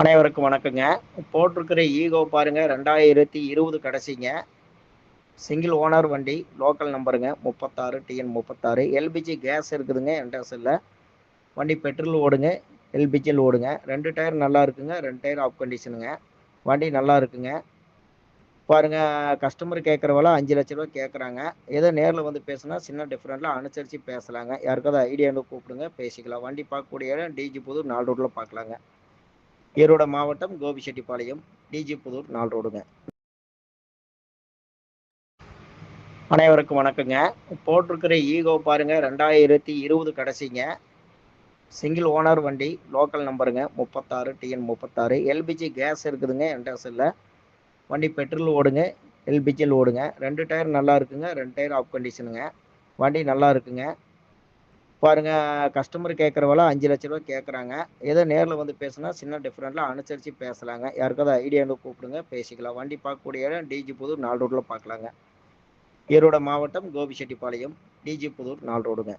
அனைவருக்கும் வணக்கங்க. போட்டிருக்கிற ஈகோ பாருங்க ரெண்டாயிரத்தி இருபது கடைசிங்க. சிங்கிள் ஓனர் வண்டி லோக்கல் நம்பருங்க முப்பத்தாறு டிஎன் முப்பத்தாறு. எல்பிஜி கேஸ் இருக்குதுங்க என்டாஸில் வண்டி பெட்ரோல் ஓடுங்க எல்பிஜியில் ஓடுங்க. ரெண்டு டயர் நல்லா இருக்குங்க ரெண்டு டயர் ஆஃப் கண்டிஷனுங்க வண்டி நல்லா இருக்குங்க. பாருங்க கஸ்டமர் கேட்குற அஞ்சு லட்ச ரூபா கேட்குறாங்க ஏதோ நேரில் வந்து பேசுனா சின்ன டிஃப்ரெண்ட்டில் அனுசரித்து பேசலாங்க. யாருக்காவது ஐடியாவில் கூப்பிடுங்க பேசிக்கலாம். வண்டி பார்க்கக்கூடிய இடம் டிஜி புது நாலு ரோட்டில் பார்க்கலாங்க ஈரோடு மாவட்டம் கோபிச்செட்டிப்பாளையம் டிஜி புதூர் நாள் ரோடுங்க. அனைவருக்கும் வணக்கங்க. போட்டிருக்கிற ஈகோ பாருங்க ரெண்டாயிரத்தி இருபது கடைசிங்க. சிங்கிள் ஓனர் வண்டி லோக்கல் நம்பருங்க முப்பத்தாறு டிஎன் முப்பத்தாறு. எல்பிஜி கேஸ் இருக்குதுங்க என்டாஸில் வண்டி பெட்ரோல் ஓடுங்க எல்பிஜியில் ஓடுங்க. ரெண்டு டயர் நல்லா இருக்குங்க ரெண்டு டயர் ஆஃப் கண்டிஷனுங்க வண்டி நல்லா இருக்குங்க. பாருங்க கஸ்டமர் கேட்குற அஞ்சு லட்ச ரூபா கேட்குறாங்க ஏதோ நேரில் வந்து பேசுனா சின்ன டிஃப்ரெண்ட்டில் அனுசரித்து பேசலாங்க. யாருக்காவது ஐடியான்னு கூப்பிடுங்க பேசிக்கலாம். வண்டி பார்க்கக்கூடிய இடம் டிஜி புதூர் நாலு ரோட்டில் பார்க்கலாங்க ஈரோடு மாவட்டம் கோபிச்செட்டிப்பாளையம் டிஜி புதூர் நாலு ரோடுங்க.